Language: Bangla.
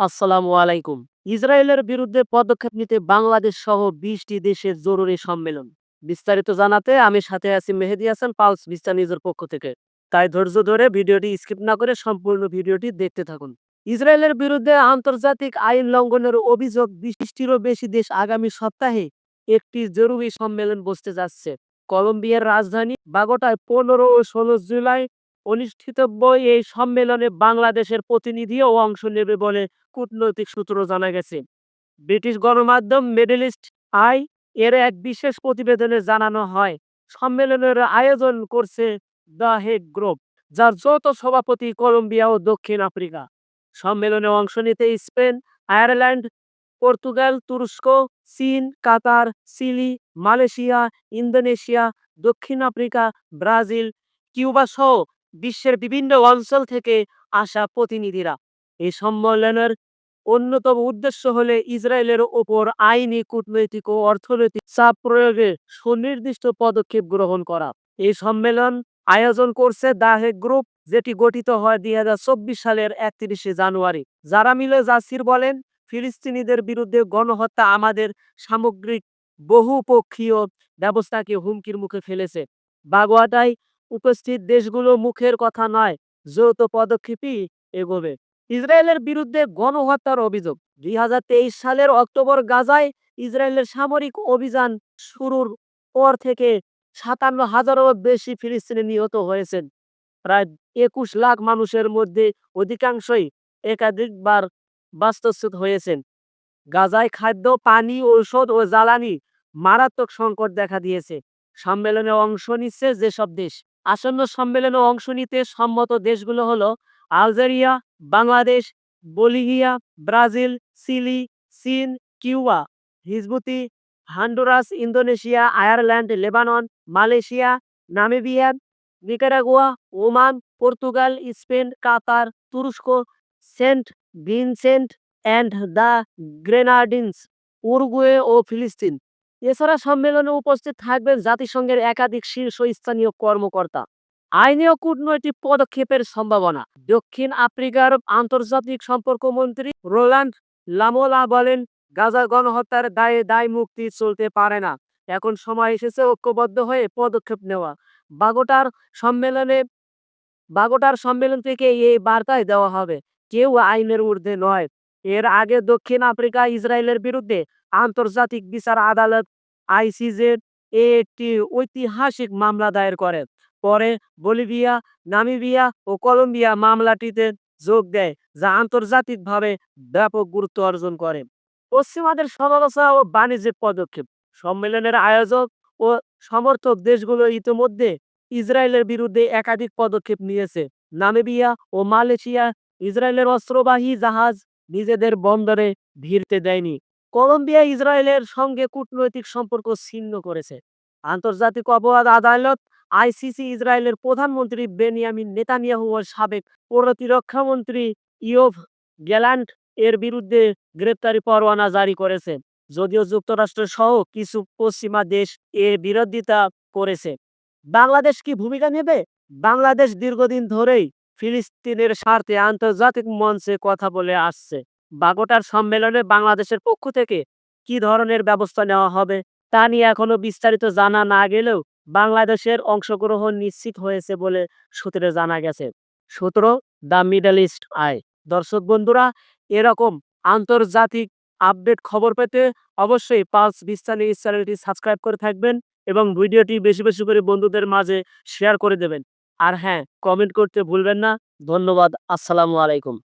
আসসালামু আলাইকুম। ইসরায়েলের বিরুদ্ধে পদক্ষেপ নিতে বাংলাদেশ সহ বিশটি দেশের জরুরি সম্মেলন। বিস্তারিত জানাতে আমি সাথে আছি মেহেদি হাসান, পালস বিস্তার নিজের পক্ষ থেকে। তাই ধৈর্য ধরে ভিডিওটি স্কিপ না করে সম্পূর্ণ ভিডিওটি দেখতে থাকুন। ইসরায়েলের বিরুদ্ধে আন্তর্জাতিক আইন লঙ্ঘনের অভিযোগ বিশটিরও বেশি দেশ আগামী সপ্তাহে একটি জরুরি সম্মেলন বসতে যাচ্ছে। কলম্বিয়ার রাজধানী বাগোটায় পনেরো ও ষোলো জুলাই অনুষ্ঠিতব্য এই সম্মেলনে বাংলাদেশের প্রতিনিধিও অংশ নেবে বলে কূটনৈতিক সূত্র জানা গেছে। ব্রিটিশ গণমাধ্যম মিডল ইস্ট আই এর এক বিশেষ প্রতিবেদনে জানানো হয়, সম্মেলনের আয়োজন করছে দ্য হেগ গ্রুপ, যার যৌথ সভাপতি কলম্বিয়া ও দক্ষিণ আফ্রিকা। সম্মেলনে অংশ নিতে স্পেন, আয়ারল্যান্ড, পর্তুগাল, তুরস্ক, চীন, কাতার, চিলি, মালয়েশিয়া, ইন্দোনেশিয়া, দক্ষিণ আফ্রিকা, ব্রাজিল, কিউবা সহ বিশ্বের বিভিন্ন অঞ্চল থেকে আসা প্রতিনিধিরা। এই সম্মেলনের অন্যতম উদ্দেশ্য হলে ইসরায়েলের ওপর আইনি কূটনৈতিক ও অর্থনৈতিক চাপ প্রয়োগে সুনির্দিষ্ট পদক্ষেপ গ্রহণ করা। এই সম্মেলন আয়োজন করছে দাহে গ্রুপ, যেটি গঠিত হয় দুই হাজার চব্বিশ সালের একত্রিশে জানুয়ারি। যারা মিলে জাসির বলেন, ফিলিস্তিনিদের বিরুদ্ধে গণহত্যা আমাদের সামগ্রিক বহুপক্ষীয় ব্যবস্থাকে হুমকির মুখে ফেলেছে। বাগোয়াটায় উপস্থিত দেশগুলো মুখের কথা নয়, যৌথ পদক্ষেপই এগোবে। ইসরায়েলের বিরুদ্ধে গণহত্যার অভিযোগ। দুই সালের অক্টোবর গাজায় ইসরায়েলের সামরিক অভিযান শুরুর পর থেকে সাতান্ন হাজারও বেশি ফিলিস্তিনি নিহত হয়েছেন। প্রায় একুশ লাখ মানুষের মধ্যে অধিকাংশই একাধিকবার বাস্তুচ্যুত হয়েছেন। গাজায় খাদ্য, পানি, ঔষধ ও জ্বালানি মারাত্মক সংকট দেখা দিয়েছে। সম্মেলনে অংশ নিচ্ছে যেসব দেশ। আসন্ন সম্মেলনে অংশ নিতে সম্মত দেশগুলো হলো Algeria, Bangladesh, Bolivia, Brazil, Chile, চীন, Cuba, Djibouti, Honduras, Indonesia, Ireland, Lebanon, Malaysia, Namibia, Nicaragua, Oman, Portugal, Spain, Qatar, তুরস্ক, Saint Vincent, and the Grenadines, Uruguay ও ফিলিস্তিন। এছাড়া সম্মেলনে উপস্থিত থাকবেন জাতিসংঘের একাধিক শীর্ষস্থানীয় কর্মকর্তা। আইনি ও কূটনৈতিক পদক্ষেপের সম্ভাবনা। দক্ষিণ আফ্রিকার আন্তর্জাতিক সম্পর্ক মন্ত্রী রোল্যান্ড লামোলা বলেন, গাজা গণহত্যার দায়ে দায় মুক্তি চলতে পারে না। এখন সময় এসেছে ঐক্যবদ্ধ হয়ে পদক্ষেপ নেওয়া। বাগোটার সম্মেলনে, বাগোটার সম্মেলন থেকে এই বার্তায় দেওয়া হবে, কেউ আইনের ঊর্ধ্বে নয়। এর আগে দক্ষিণ আফ্রিকা ইসরায়েলের বিরুদ্ধে আন্তর্জাতিক বিচার আদালত আইসিজের একটি ঐতিহাসিক মামলা দায়ের করে। পরে বলিভিয়া, নামিবিয়া ও কলম্বিয়া মামলাটিতে যোগ দেয়, যা আন্তর্জাতিকভাবে ব্যাপক গুরুত্ব অর্জন করে। পশ্চিমাদের সমালোচনা ও বাণিজ্যিক পদক্ষেপ। সম্মেলনের আয়োজক ও সমর্থক দেশগুলো ইতিমধ্যে ইসরায়েলের বিরুদ্ধে একাধিক পদক্ষেপ নিয়েছে। নামিবিয়া ও মালয়েশিয়া ইসরায়েলের অস্ত্রবাহী জাহাজ নিজেদের বন্দরে ভিড়তে দেয়নি। কলম্বিয়া ইসরায়েলের সঙ্গে কূটনৈতিক সম্পর্ক ছিন্ন করেছে। আন্তর্জাতিক অপরাধ আদালত, আইসিসি ইসরায়েলের প্রধানমন্ত্রী বেনিয়ামিন নেতানিয়াহু ও সাবেক প্রতিরক্ষা মন্ত্রী ইয়োভ গ্যালান্ট এর বিরুদ্ধে গ্রেপ্তারি পরোয়ানা জারি করেছে, যদিও যুক্তরাষ্ট্র সহ কিছু পশ্চিমা দেশ এর বিরোধিতা করেছে। বাংলাদেশ কি ভূমিকা নেবে? বাংলাদেশ দীর্ঘদিন ধরেই ফিলিস্তিনের স্বার্থে আন্তর্জাতিক মঞ্চে কথা বলে আসছে। বাগোটার সম্মেলনে বাংলাদেশের পক্ষ থেকে কি ধরনের ব্যবস্থা নেওয়া হবে, তা নিয়ে এখনও বিস্তারিত জানা না গেলেও বাংলাদেশের অংশগ্রহণ নিশ্চিত হয়েছে বলে সূত্রে জানা গেছে। সূত্র দ্য মিডল ইস্ট আয় দর্শক বন্ধুরা, এরকম আন্তর্জাতিক আপডেট খবর পেতে অবশ্যই পালস বিস্তার নিউজ চ্যানেলটি সাবস্ক্রাইব করে থাকবেন এবং ভিডিওটি বেশি বেশি করে বন্ধুদের মাঝে শেয়ার করে দেবেন। আর হ্যাঁ কমেন্ট করতে ভুলবেন না। ধন্যবাদ। আসসালামু আলাইকুম।